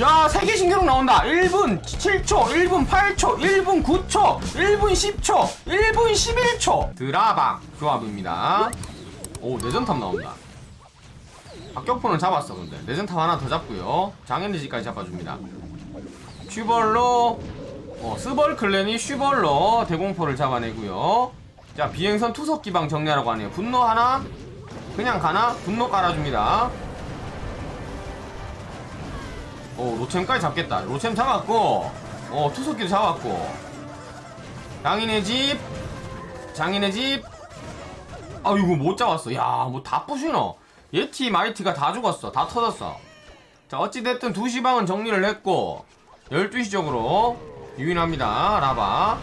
야, 세계 신기록 나온다. 1분 7초, 1분 8초, 1분 9초, 1분 10초, 1분 11초. 드라박 조합입니다. 오, 내전탑 나온다. 박격포는 잡았어, 근데. 내전탑 하나 더 잡고요. 장현리지까지 잡아줍니다. 슈벌로, 어, 스벌 클랜이 슈벌로 대공포를 잡아내고요. 자, 비행선 투석 기방 정리하라고 하네요. 분노 하나, 그냥 가나? 분노 깔아줍니다. 어 로챔까지 잡겠다. 로챔 잡았고 어 투석기도 잡았고. 장인의 집 장인의 집. 아이고 못 잡았어. 야 뭐 다 부시노. 예티 마이티가 다 죽었어. 다 터졌어. 자 어찌됐든 2시 방은 정리를 했고 12시 쪽으로 유인합니다. 라바.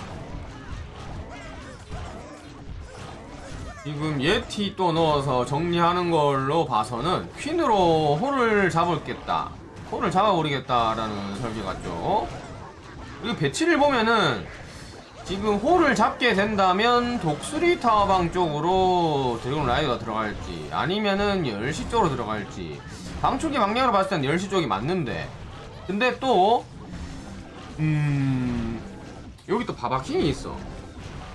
지금 예티 또 넣어서 정리하는 걸로 봐서는 퀸으로 홀을 잡을겠다 홀을 잡아버리겠다라는 설계 같죠? 그리고 배치를 보면은 지금 홀을 잡게 된다면 독수리 타워방 쪽으로 드래곤 라이더가 들어갈지 아니면은 10시 쪽으로 들어갈지. 방초기 방향으로 봤을 땐 10시 쪽이 맞는데. 근데 또 음... 여기 또 바바킹이 있어.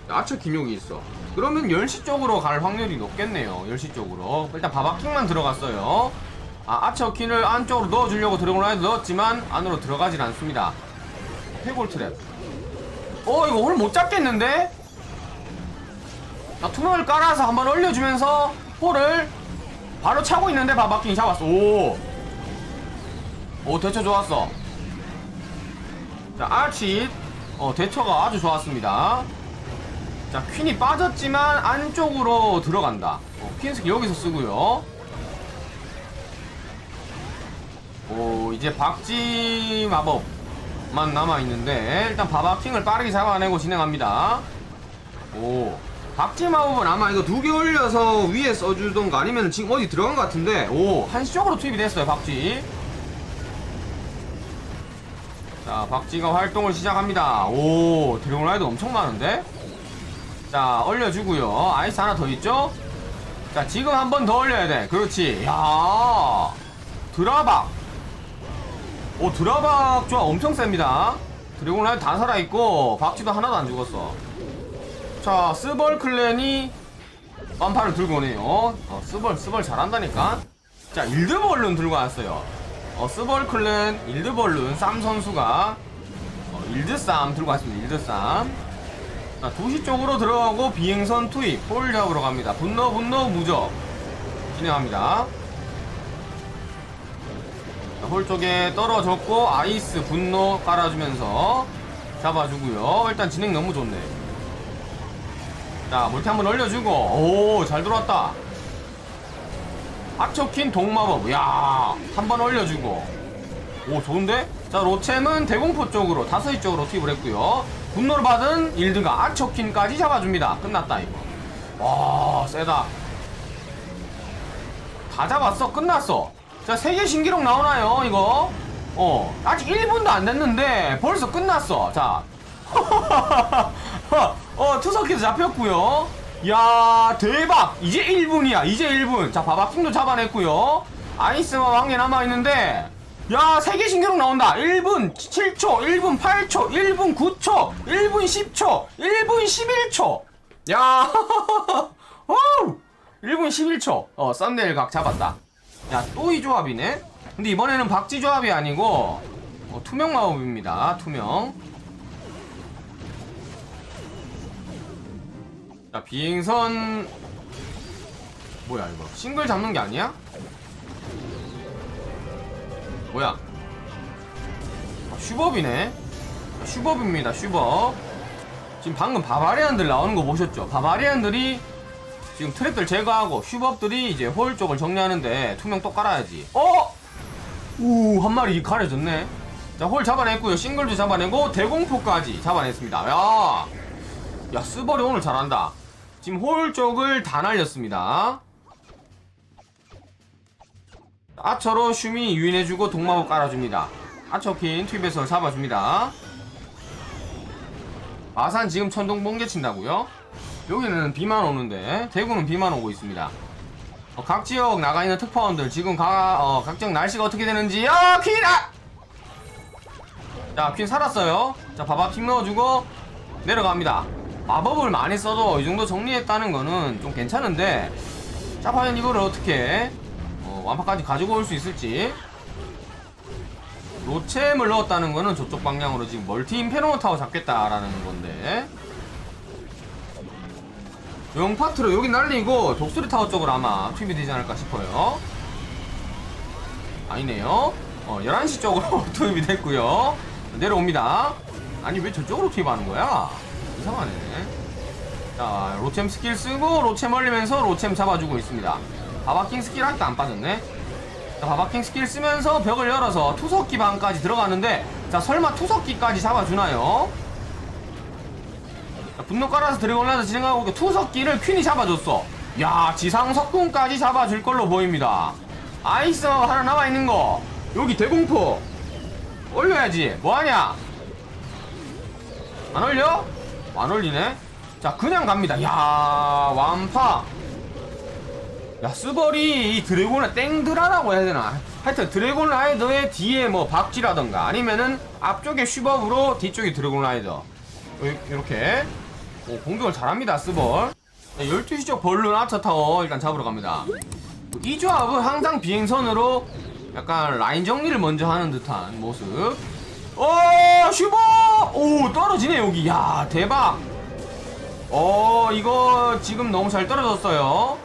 아처 김용이 있어. 그러면 10시 쪽으로 갈 확률이 높겠네요. 10시 쪽으로. 일단 바바킹만 들어갔어요 아 아처킨을 안쪽으로 넣어주려고 드래곤 라이드 넣었지만 안으로 들어가질 않습니다. 해골 트랩. 어 이거 홀 못 잡겠는데? 자 투명을 깔아서 한번 올려주면서 홀을 바로 차고 있는데 바바킹이 잡았어. 오! 오 대처 좋았어. 자 아치. 어 대처가 아주 좋았습니다. 자 퀸이 빠졌지만 안쪽으로 들어간다. 어, 퀸스키 여기서 쓰고요 오 이제 박쥐 마법만 남아있는데 일단 바바킹을 빠르게 잡아내고 진행합니다. 오 박쥐 마법은 아마 이거 두 개 올려서 위에 써주던가 아니면 지금 어디 들어간 것 같은데? 오 한시적으로 투입이 됐어요 박쥐. 자 박쥐가 활동을 시작합니다. 오 드래곤 라이드 엄청 많은데? 자 올려주고요. 아이스 하나 더 있죠? 자 지금 한 번 더 올려야 돼. 그렇지. 야 드라박 오 드라박 조합 엄청 셉니다. 드래곤 라이드 다 살아있고 박쥐도 하나도 안 죽었어. 자 스벌 클랜이 빰파를 들고 오네요. 어, 스벌 스벌 잘한다니까. 자 일드벌룬 들고 왔어요. 어, 스벌 클랜 일드벌룬 쌈 선수가 어, 일드쌈 들고 왔습니다 일드쌈. 자 2시 쪽으로 들어가고 비행선 투입 홀 잡으러 갑니다. 분노 분노 무적. 진행합니다 자, 홀 쪽에 떨어졌고 아이스 분노 깔아주면서 잡아주고요. 일단 진행 너무 좋네. 자 멀티 한번 올려주고. 오 잘 들어왔다. 악초킨 동마법. 야 한 번 올려주고. 오 좋은데? 자 로챔은 대공포 쪽으로 다섯이 쪽으로 투입을 했고요. 분노를 받은 일드가 악초킨까지 잡아줍니다. 끝났다 이거. 와 세다. 다 잡았어. 끝났어 자 세계 신기록 나오나요 이거 어 아직 1분도 안 됐는데 벌써 끝났어 자 어, 투석기도 잡혔고요. 야, 대박! 이제 1분이야. 이제 1분. 자, 바바킹도 잡아냈고요. 아이스만 왕에 남아 있는데, 야, 세계 신기록 나온다. 1분 7초, 1분 8초, 1분 9초, 1분 10초, 1분 11초. 야, 어우! 1분 11초. 어, 썬데일 각 잡았다. 야, 또 이 조합이네? 근데 이번에는 박쥐 조합이 아니고, 어, 투명 마법입니다. 투명. 자 비행선 뭐야 이거 싱글 잡는 게 아니야? 뭐야 아, 슈법이네 슈법입니다 슈법 지금 방금 바바리안들 나오는 거 보셨죠 바바리안들이 지금 트랩들 제거하고 슈법들이 이제 홀 쪽을 정리하는데 투명 또 깔아야지 어? 우 한 마리 가려졌네 자 홀 잡아냈고요 싱글도 잡아내고 대공포까지 잡아냈습니다 야 야, 스벌이 오늘 잘한다. 지금 홀 쪽을 다 날렸습니다. 아처로 슈미 유인해주고 동마법 깔아줍니다. 아처킨 투입해서 잡아줍니다. 아산 지금 천둥 번개 친다고요? 여기는 비만 오는데 대구는 비만 오고 있습니다. 어, 각 지역 나가 있는 특파원들 지금 가, 어, 각 지역 날씨가 어떻게 되는지 아 퀴나 자, 퀸 살았어요. 자, 바바킹 넣어주고 내려갑니다. 마법을 많이 써도 이 정도 정리했다는 거는 좀 괜찮은데 자, 과연 이거를 어떻게 어, 완파까지 가지고 올 수 있을지 로챔을 넣었다는 거는 저쪽 방향으로 지금 멀티 인페르노 타워 잡겠다라는 건데 영파트로 여기 날리고 독수리 타워 쪽으로 아마 투입이 되지 않을까 싶어요. 아니네요. 어 11시 쪽으로 투입이 됐고요. 내려옵니다. 아니 왜 저쪽으로 투입하는 거야? 이상하네. 자 로챔 스킬 쓰고 로챔 올리면서 로챔 잡아주고 있습니다. 바바킹 스킬 아직도 안 빠졌네. 자, 바바킹 스킬 쓰면서 벽을 열어서 투석기 방까지 들어가는데 자 설마 투석기까지 잡아주나요? 자, 분노 깔아서 드래곤라드 진행하고 투석기를 퀸이 잡아줬어. 야 지상 석궁까지 잡아줄 걸로 보입니다. 아이스 하나 남아있는 거. 여기 대공포. 올려야지. 뭐하냐? 안 올려? 안 올리네? 자 그냥 갑니다. 야 완파. 야 스벌이 이 드래곤을 땡드라라고 해야 되나? 하여튼 드래곤 라이더의 뒤에 뭐 박쥐라던가 아니면은 앞쪽에 슈법으로 뒤쪽에 드래곤 라이더. 이렇게 공격을 잘합니다 스벌 12시 쪽 벌룬 아처타워 일단 잡으러 갑니다. 이 조합은 항상 비행선으로 약간 라인 정리를 먼저 하는 듯한 모습. 어 슈버! 오 떨어지네 여기. 야 대박. 어 이거 지금 너무 잘 떨어졌어요.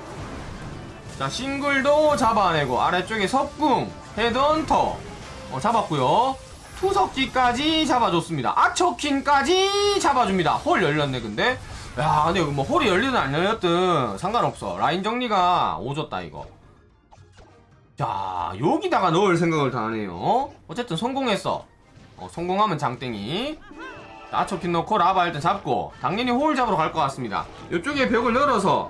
자 싱글도 잡아내고 아래쪽에 석궁 헤드헌터. 어, 잡았고요 투석기까지 잡아줬습니다. 아처킨까지 잡아줍니다. 홀 열렸네 근데. 야 근데 뭐 홀이 열리든 안 열렸든 상관없어. 라인 정리가 오졌다 이거. 자 여기다가 넣을 생각을 다 하네요. 어쨌든 성공했어. 어, 성공하면 장땡이. 자, 아처킨 넣고 라바 일단 잡고 당연히 홀 잡으러 갈 것 같습니다. 이쪽에 벽을 열어서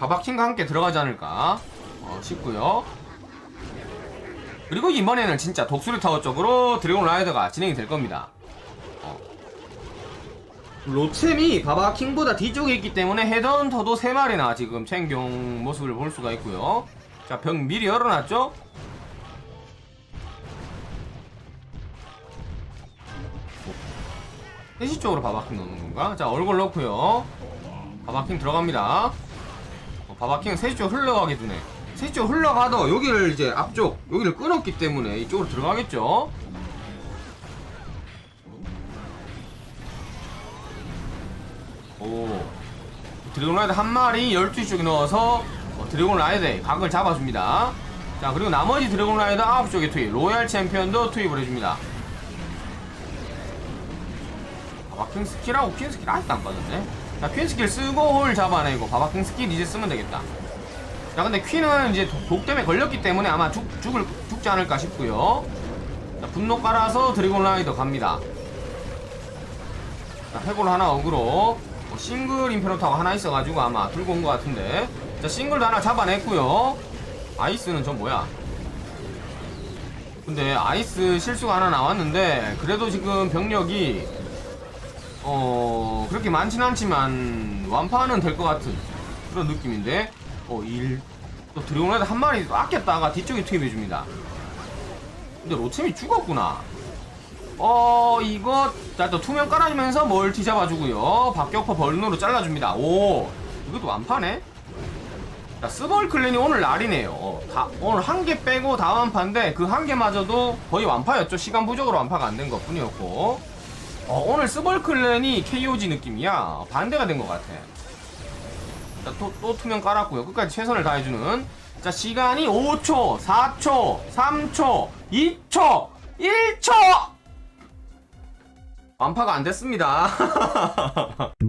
바바킹과 함께 들어가지 않을까. 어, 싶고요 그리고 이번에는 진짜 독수리 타워 쪽으로 드래곤 라이더가 진행이 될 겁니다. 어. 로챔이 바바킹보다 뒤쪽에 있기 때문에 헤드헌터도 3마리나 지금 챙겨온 모습을 볼 수가 있고요. 자벽 미리 열어놨죠? 해시 쪽으로 바바킹 넣는 건가? 자 얼굴 넣고요. 바바킹 들어갑니다. 어, 바바킹은 세시 쪽 흘러가게 두네 쪽 흘러가도 여기를 이제 앞쪽 여기를 끊었기 때문에 이쪽으로 들어가겠죠? 오. 드래곤 라이드 한 마리 12시 쪽에 넣어서 어, 드래곤 라이드의 각을 잡아줍니다. 자 그리고 나머지 드래곤 라이더 9쪽에 투입. 로얄 챔피언도 투입을 해줍니다. 바바킹 스킬하고 퀸 스킬 아직도 안 빠졌네. 자 퀸 스킬 쓰고 홀 잡아내고 바바킹 스킬 이제 쓰면 되겠다 자 근데 퀸은 이제 독, 독 때문에 걸렸기 때문에 아마 죽, 죽을, 죽지 않을까 싶고요. 자 분노 깔아서 드래곤 라이더 갑니다. 자 해골 하나 어그로. 어, 싱글 인페로타가 하나 있어가지고 아마 들고 온 것 같은데. 자 싱글도 하나 잡아냈고요. 아이스는 전 뭐야? 근데 아이스 실수가 하나 나왔는데 그래도 지금 병력이 어 그렇게 많진 않지만 완파는 될 것 같은 그런 느낌인데 어 1 또 드래곤라이드 한 마리 아꼈다가 뒤쪽에 투입해줍니다. 근데 로챔이 죽었구나. 어 이거 자 또 투명 깔아주면서 멀티 잡아주고요. 박격포 벌룬으로 잘라줍니다. 오 이것도 완파네 자 스벌 클랜이 오늘 날이네요. 어, 다, 오늘 한 개 빼고 다 완파인데 그 한 개마저도 거의 완파였죠. 시간 부족으로 완파가 안 된 것 뿐이었고. 어, 오늘 스벌 클랜이 KOG 느낌이야. 반대가 된 것 같아 자, 또, 또 투명 깔았고요. 끝까지 최선을 다해주는. 자 시간이 5초 4초 3초 2초 1초! 완파가 안 됐습니다